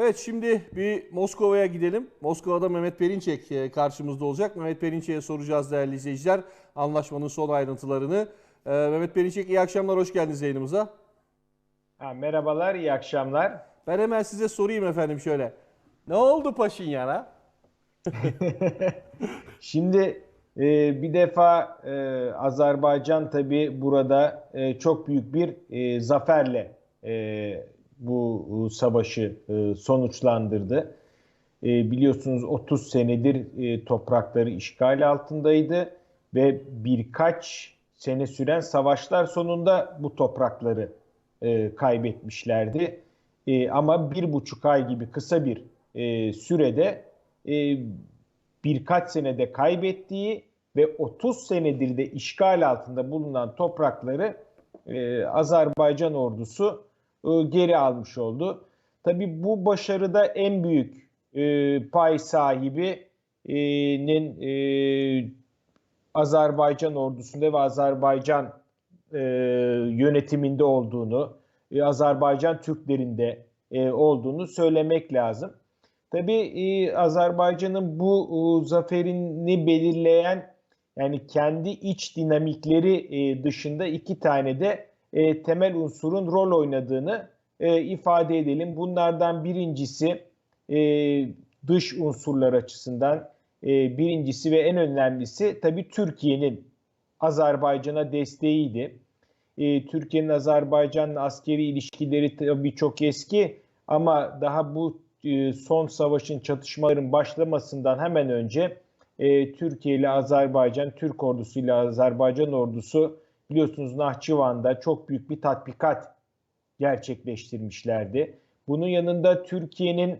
Evet şimdi bir Moskova'ya gidelim. Moskova'da Mehmet Perinçek e, karşımızda olacak. Mehmet Perinçek'e soracağız değerli izleyiciler. Anlaşmanın son ayrıntılarını. Ee, Mehmet Perinçek iyi akşamlar, hoş geldiniz yayınımıza. Ha, merhabalar, iyi akşamlar. Ben hemen size sorayım efendim şöyle. Ne oldu Paşinyan'a? Şimdi e, bir defa e, Azerbaycan tabi burada e, çok büyük bir e, zaferle e, bu e, savaşı e, sonuçlandırdı. E, biliyorsunuz 30 senedir toprakları işgal altındaydı ve birkaç sene süren savaşlar sonunda bu toprakları kaybetmişlerdi. Ama bir buçuk ay gibi kısa bir sürede birkaç senede kaybettiği ve 30 senedir de işgal altında bulunan toprakları Azerbaycan ordusu geri almış oldu. Tabi bu başarıda en büyük e, pay sahibinin e, Azerbaycan ordusunda ve Azerbaycan e, yönetiminde olduğunu, e, Azerbaycan Türklerinde e, olduğunu söylemek lazım. Tabii e, Azerbaycan'ın bu e, zaferini belirleyen yani kendi iç dinamikleri e, dışında iki tane de e, temel unsurun rol oynadığını e, ifade edelim. Bunlardan birincisi e, dış unsurlar açısından e, birincisi ve en önemlisi tabii Türkiye'nin Azerbaycan'a desteğiydi. E, Türkiye'nin Azerbaycan'la askeri ilişkileri tabii çok eski ama daha bu e, son savaşın çatışmaların başlamasından hemen önce e, Türkiye ile Azerbaycan, Türk ordusu ile Azerbaycan ordusu biliyorsunuz Nahçıvan'da çok büyük bir tatbikat gerçekleştirmişlerdi. Bunun yanında Türkiye'nin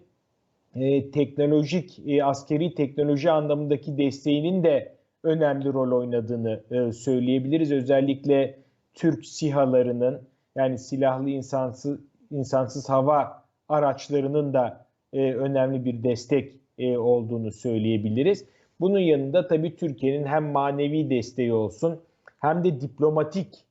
e, teknolojik, e, askeri teknoloji anlamındaki desteğinin de önemli rol oynadığını e, söyleyebiliriz. Özellikle Türk sihalarının yani silahlı insansız, insansız hava araçlarının da e, önemli bir destek e, olduğunu söyleyebiliriz. Bunun yanında tabii Türkiye'nin hem manevi desteği olsun hem de diplomatik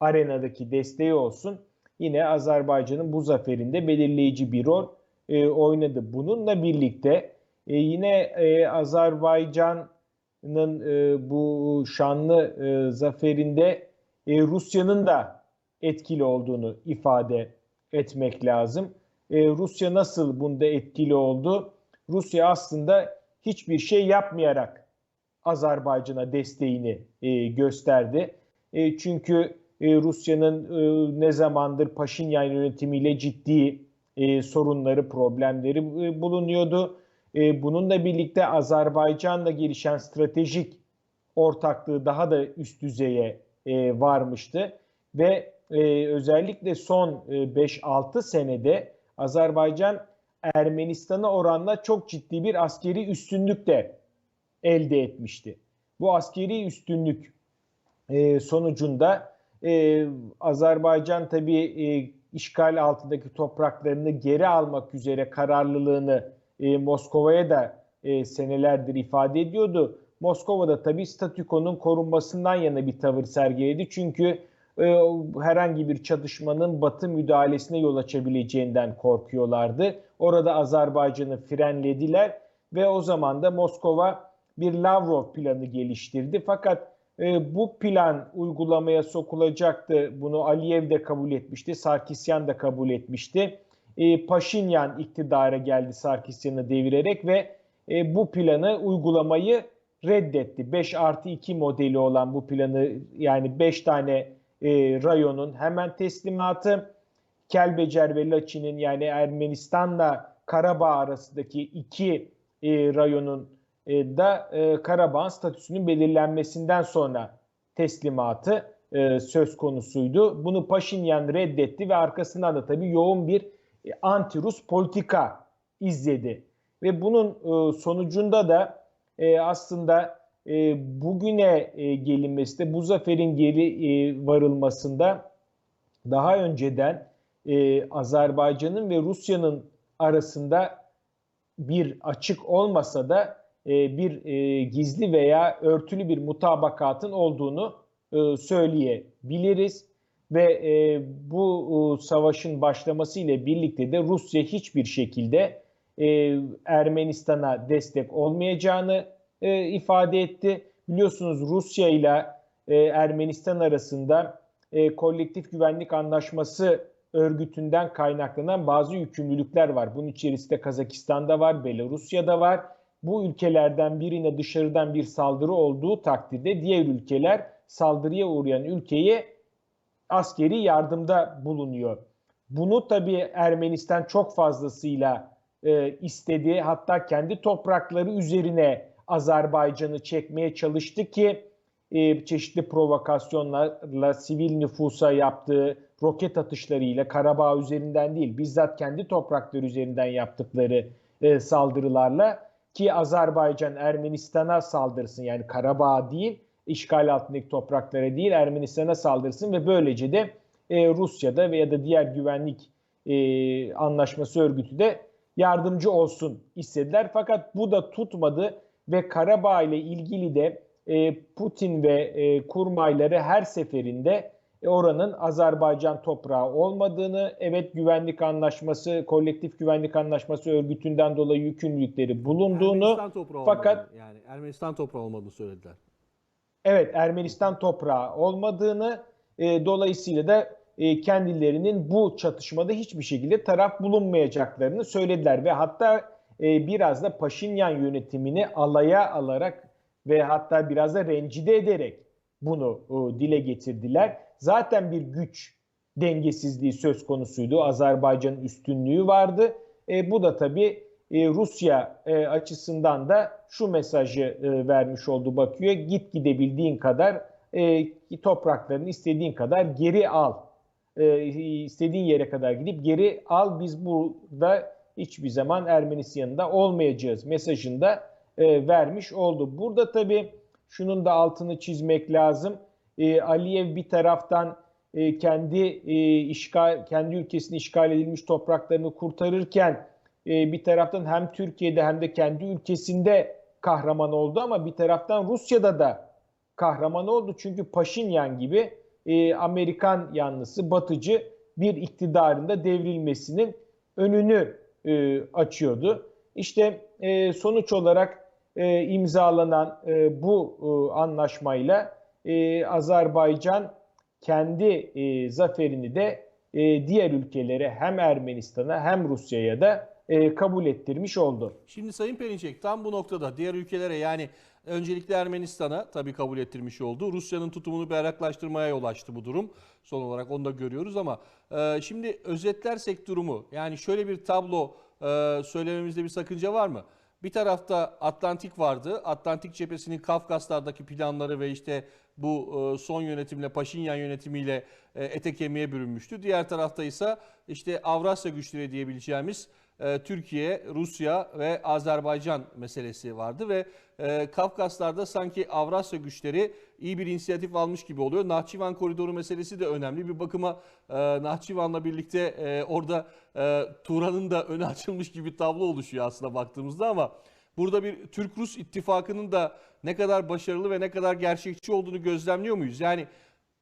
arenadaki desteği olsun yine Azerbaycan'ın bu zaferinde belirleyici bir rol e, oynadı. Bununla birlikte e, yine e, Azerbaycan'ın e, bu şanlı e, zaferinde e, Rusya'nın da etkili olduğunu ifade etmek lazım. E, Rusya nasıl bunda etkili oldu? Rusya aslında hiçbir şey yapmayarak Azerbaycan'a desteğini e, gösterdi. E, çünkü e, Rusya'nın e, ne zamandır Paşinyan yönetimiyle ciddi e, sorunları, problemleri e, bulunuyordu. E, bununla birlikte Azerbaycan'la gelişen stratejik ortaklığı daha da üst düzeye e, varmıştı. Ve e, özellikle son e, 5-6 senede Azerbaycan Ermenistan'a oranla çok ciddi bir askeri üstünlük de elde etmişti. Bu askeri üstünlük e, sonucunda e, Azerbaycan tabii e, işgal altındaki topraklarını geri almak üzere kararlılığını e, Moskova'ya da e, senelerdir ifade ediyordu. Moskova'da tabii statükonun korunmasından yana bir tavır sergiledi. Çünkü e, herhangi bir çatışmanın Batı müdahalesine yol açabileceğinden korkuyorlardı. Orada Azerbaycan'ı frenlediler ve o zaman da Moskova bir Lavrov planı geliştirdi. Fakat e, bu plan uygulamaya sokulacaktı. Bunu Aliyev de kabul etmişti, Sarkisyan da kabul etmişti. E, Paşinyan iktidara geldi Sarkisyan'ı devirerek ve e, bu planı uygulamayı reddetti. 5 artı 2 modeli olan bu planı yani 5 tane e, rayonun hemen teslimatı, Kelbecer ve Laçin'in yani Ermenistan'la Karabağ arasındaki iki e, rayonun e, da e, Karabağ statüsünün belirlenmesinden sonra teslimatı e, söz konusuydu. Bunu Paşinyan reddetti ve arkasından da tabii yoğun bir e, anti-Rus politika izledi. Ve bunun e, sonucunda da e, aslında e, bugüne e, gelinmesi de bu zaferin geri e, varılmasında daha önceden e, Azerbaycan'ın ve Rusya'nın arasında bir açık olmasa da bir e, gizli veya örtülü bir mutabakatın olduğunu e, söyleyebiliriz. ve e, bu e, savaşın başlaması ile birlikte de Rusya hiçbir şekilde e, Ermenistan'a destek olmayacağını e, ifade etti. Biliyorsunuz Rusya ile e, Ermenistan arasında e, kolektif güvenlik anlaşması örgütünden kaynaklanan bazı yükümlülükler var. Bunun içerisinde Kazakistan'da var, Belarusya'da var. Bu ülkelerden birine dışarıdan bir saldırı olduğu takdirde diğer ülkeler saldırıya uğrayan ülkeye askeri yardımda bulunuyor. Bunu tabii Ermenistan çok fazlasıyla e, istedi. Hatta kendi toprakları üzerine Azerbaycan'ı çekmeye çalıştı ki e, çeşitli provokasyonlarla sivil nüfusa yaptığı roket atışlarıyla Karabağ üzerinden değil bizzat kendi toprakları üzerinden yaptıkları e, saldırılarla ki Azerbaycan Ermenistan'a saldırsın yani Karabağ değil işgal altındaki topraklara değil Ermenistan'a saldırsın ve böylece de e, Rusya'da veya da diğer güvenlik e, anlaşması örgütü de yardımcı olsun istediler. Fakat bu da tutmadı ve Karabağ ile ilgili de e, Putin ve e, kurmayları her seferinde oranın Azerbaycan toprağı olmadığını, evet güvenlik anlaşması, kolektif güvenlik anlaşması örgütünden dolayı yükümlülükleri bulunduğunu fakat olmadığını, yani Ermenistan toprağı olmadığını söylediler. evet Ermenistan toprağı olmadığını e, dolayısıyla da e, kendilerinin bu çatışmada hiçbir şekilde taraf bulunmayacaklarını söylediler ve hatta e, biraz da Paşinyan yönetimini alaya alarak ve hatta biraz da rencide ederek bunu e, dile getirdiler. Zaten bir güç dengesizliği söz konusuydu. Azerbaycan'ın üstünlüğü vardı. E, bu da tabii e, Rusya e, açısından da şu mesajı e, vermiş oldu bakıyor. Git gidebildiğin kadar e, topraklarını istediğin kadar geri al. E, istediğin yere kadar gidip geri al. Biz burada hiçbir zaman Ermenistan yanında olmayacağız mesajında e, vermiş oldu. Burada tabii şunun da altını çizmek lazım. E, Aliyev bir taraftan e, kendi e, işgal kendi ülkesini işgal edilmiş topraklarını kurtarırken e, bir taraftan hem Türkiye'de hem de kendi ülkesinde kahraman oldu ama bir taraftan Rusya'da da kahraman oldu. Çünkü Paşinyan gibi e, Amerikan yanlısı, batıcı bir iktidarında devrilmesinin önünü e, açıyordu. İşte e, sonuç olarak e, imzalanan e, bu e, anlaşmayla e, Azerbaycan kendi e, zaferini de e, diğer ülkelere hem Ermenistan'a hem Rusya'ya da e, kabul ettirmiş oldu. Şimdi Sayın Perinçek tam bu noktada diğer ülkelere yani öncelikle Ermenistan'a tabii kabul ettirmiş oldu. Rusya'nın tutumunu berraklaştırmaya yol açtı bu durum. Son olarak onu da görüyoruz ama e, şimdi özetlersek durumu yani şöyle bir tablo e, söylememizde bir sakınca var mı? Bir tarafta Atlantik vardı. Atlantik cephesinin Kafkaslardaki planları ve işte bu e, son yönetimle Paşinyan yönetimiyle e, ete kemiğe bürünmüştü. Diğer tarafta ise işte Avrasya güçleri diyebileceğimiz Türkiye, Rusya ve Azerbaycan meselesi vardı ve e, Kafkaslar'da sanki Avrasya güçleri iyi bir inisiyatif almış gibi oluyor. Nahçıvan koridoru meselesi de önemli. Bir bakıma e, Nahçıvan'la birlikte e, orada e, Turan'ın da önü açılmış gibi tablo oluşuyor aslında baktığımızda ama burada bir Türk-Rus ittifakının da ne kadar başarılı ve ne kadar gerçekçi olduğunu gözlemliyor muyuz? Yani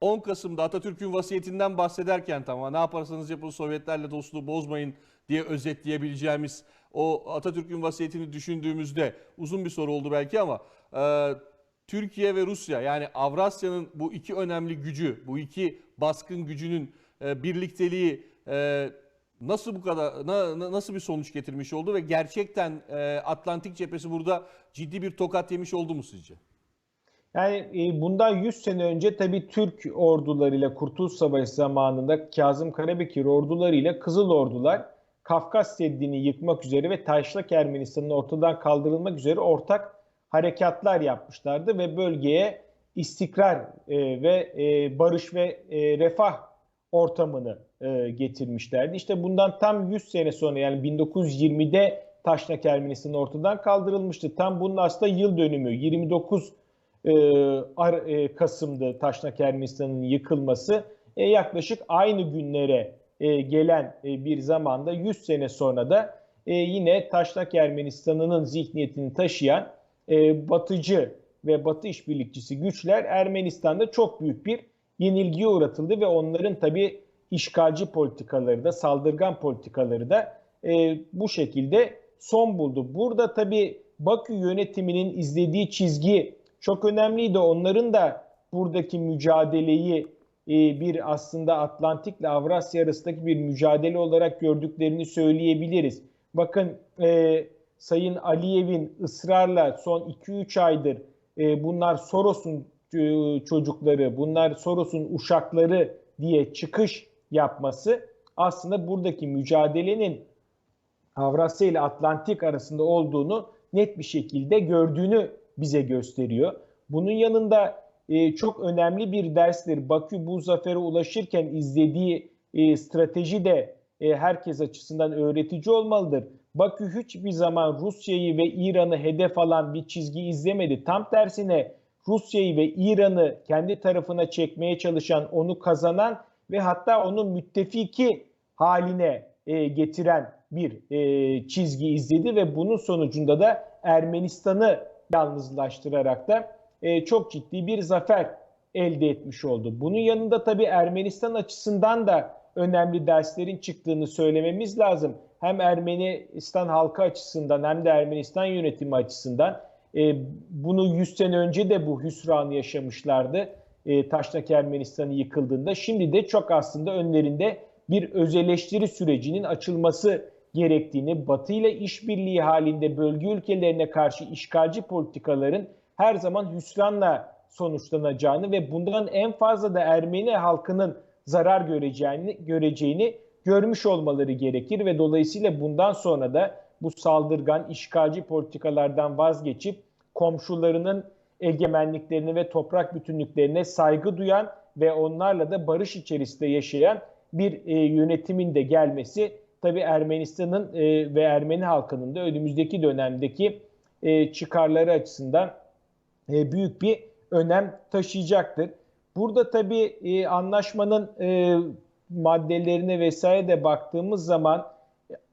10 Kasım'da Atatürk'ün vasiyetinden bahsederken tamam ne yaparsanız yapın Sovyetlerle dostluğu bozmayın diye özetleyebileceğimiz o Atatürk'ün vasiyetini düşündüğümüzde uzun bir soru oldu belki ama e, Türkiye ve Rusya yani Avrasya'nın bu iki önemli gücü, bu iki baskın gücünün e, birlikteliği e, nasıl bu kadar na- na- nasıl bir sonuç getirmiş oldu ve gerçekten e, Atlantik cephesi burada ciddi bir tokat yemiş oldu mu sizce? Yani e, bundan 100 sene önce tabii Türk ordularıyla Kurtuluş Savaşı zamanında Kazım Karabekir ordularıyla Kızıl Ordular Kafkas Seddi'ni yıkmak üzere ve Taşlak Ermenistan'ın ortadan kaldırılmak üzere ortak harekatlar yapmışlardı ve bölgeye istikrar e, ve e, barış ve e, refah ortamını e, getirmişlerdi. İşte bundan tam 100 sene sonra yani 1920'de Taşnak Ermenistan ortadan kaldırılmıştı. Tam bunun aslında yıl dönümü 29 e, Ar- e, Kasım'dı Taşnak Ermenistan'ın yıkılması. E, yaklaşık aynı günlere e, gelen e, bir zamanda 100 sene sonra da e, yine Taşnak Ermenistan'ının zihniyetini taşıyan batıcı ve batı işbirlikçisi güçler Ermenistan'da çok büyük bir yenilgiye uğratıldı ve onların tabii işgalci politikaları da saldırgan politikaları da bu şekilde son buldu. Burada tabii Bakü yönetiminin izlediği çizgi çok önemliydi. Onların da buradaki mücadeleyi bir aslında Atlantik ile Avrasya arasındaki bir mücadele olarak gördüklerini söyleyebiliriz. Bakın e, Sayın Aliyev'in ısrarla son 2-3 aydır e, bunlar Soros'un e, çocukları, bunlar Soros'un uşakları diye çıkış yapması aslında buradaki mücadelenin Avrasya ile Atlantik arasında olduğunu net bir şekilde gördüğünü bize gösteriyor. Bunun yanında e, çok önemli bir derstir. Bakü bu zafere ulaşırken izlediği e, strateji de e, herkes açısından öğretici olmalıdır. Bakü hiçbir zaman Rusya'yı ve İran'ı hedef alan bir çizgi izlemedi. Tam tersine Rusya'yı ve İran'ı kendi tarafına çekmeye çalışan, onu kazanan ve hatta onun müttefiki haline e, getiren bir e, çizgi izledi ve bunun sonucunda da Ermenistan'ı yalnızlaştırarak da e, çok ciddi bir zafer elde etmiş oldu. Bunun yanında tabii Ermenistan açısından da önemli derslerin çıktığını söylememiz lazım. Hem Ermenistan halkı açısından hem de Ermenistan yönetimi açısından e, bunu 100 sene önce de bu hüsranı yaşamışlardı. E, Taşnak Ermenistan'ı yıkıldığında. Şimdi de çok aslında önlerinde bir özeleştiri sürecinin açılması gerektiğini, Batı ile işbirliği halinde bölge ülkelerine karşı işgalci politikaların her zaman hüsranla sonuçlanacağını ve bundan en fazla da Ermeni halkının zarar göreceğini göreceğini görmüş olmaları gerekir ve dolayısıyla bundan sonra da bu saldırgan işgalci politikalardan vazgeçip komşularının egemenliklerine ve toprak bütünlüklerine saygı duyan ve onlarla da barış içerisinde yaşayan bir e, yönetimin de gelmesi tabii Ermenistan'ın e, ve Ermeni halkının da önümüzdeki dönemdeki e, çıkarları açısından e, büyük bir önem taşıyacaktır. Burada tabii e, anlaşmanın e, maddelerine vesaire de baktığımız zaman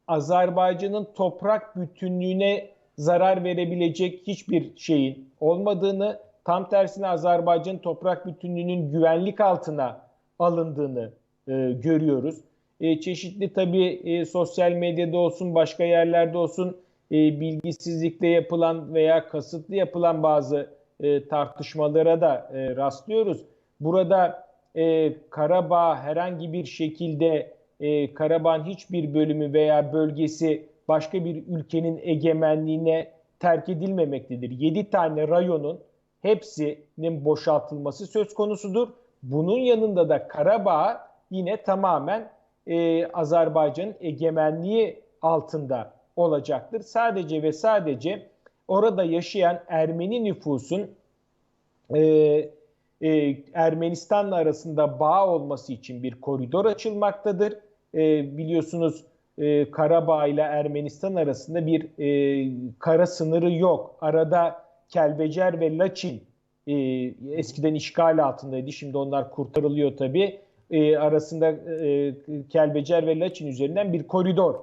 Azerbaycan'ın toprak bütünlüğüne zarar verebilecek hiçbir şeyin olmadığını, tam tersine Azerbaycan'ın toprak bütünlüğünün güvenlik altına alındığını e, görüyoruz. E, çeşitli tabii e, sosyal medyada olsun, başka yerlerde olsun e, bilgisizlikle yapılan veya kasıtlı yapılan bazı e, tartışmalara da e, rastlıyoruz. Burada e, Karabağ herhangi bir şekilde e, Karabağ'ın hiçbir bölümü veya bölgesi başka bir ülkenin egemenliğine terk edilmemektedir. 7 tane rayonun hepsinin boşaltılması söz konusudur. Bunun yanında da Karabağ yine tamamen e, Azerbaycan'ın egemenliği altında olacaktır. Sadece ve sadece orada yaşayan Ermeni nüfusun e, e, Ermenistan'la arasında bağ olması için bir koridor açılmaktadır. E, biliyorsunuz e, Karabağ ile Ermenistan arasında bir e, kara sınırı yok. Arada Kelbecer ve Laçin e, eskiden işgal altındaydı. Şimdi onlar kurtarılıyor tabii. E, arasında e, Kelbecer ve Laçin üzerinden bir koridor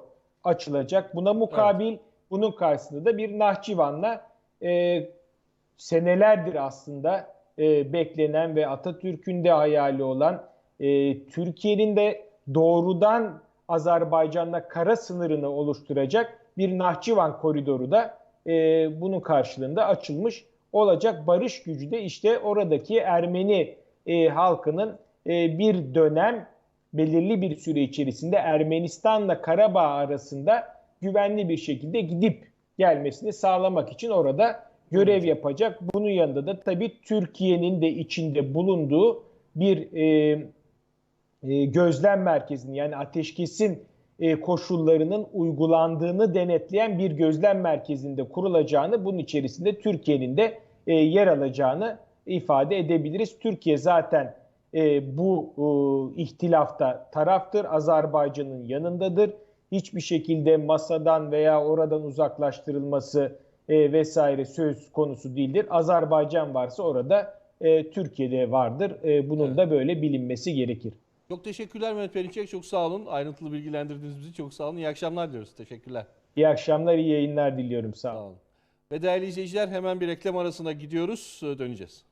açılacak. Buna mukabil evet. Bunun karşısında da bir Nahçıvan'la e, senelerdir aslında e, beklenen ve Atatürk'ün de hayali olan e, Türkiye'nin de doğrudan Azerbaycan'la kara sınırını oluşturacak bir Nahçıvan koridoru da e, bunun karşılığında açılmış olacak. Barış gücü de işte oradaki Ermeni e, halkının e, bir dönem belirli bir süre içerisinde Ermenistan'la Karabağ arasında güvenli bir şekilde gidip gelmesini sağlamak için orada görev yapacak. Bunun yanında da tabii Türkiye'nin de içinde bulunduğu bir e, e, gözlem merkezinin yani ateşkesin e, koşullarının uygulandığını denetleyen bir gözlem merkezinde kurulacağını, bunun içerisinde Türkiye'nin de e, yer alacağını ifade edebiliriz. Türkiye zaten e, bu e, ihtilafta taraftır, Azerbaycan'ın yanındadır. Hiçbir şekilde masadan veya oradan uzaklaştırılması e, vesaire söz konusu değildir. Azerbaycan varsa orada e, Türkiye'de vardır. E, bunun evet. da böyle bilinmesi gerekir. Çok teşekkürler Mehmet Perinçek. Çok sağ olun. Ayrıntılı bilgilendirdiğiniz bizi çok sağ olun. İyi akşamlar diliyoruz. Teşekkürler. İyi akşamlar, iyi yayınlar diliyorum. Sağ olun. Sağ olun. Ve değerli izleyiciler hemen bir reklam arasına gidiyoruz. Döneceğiz.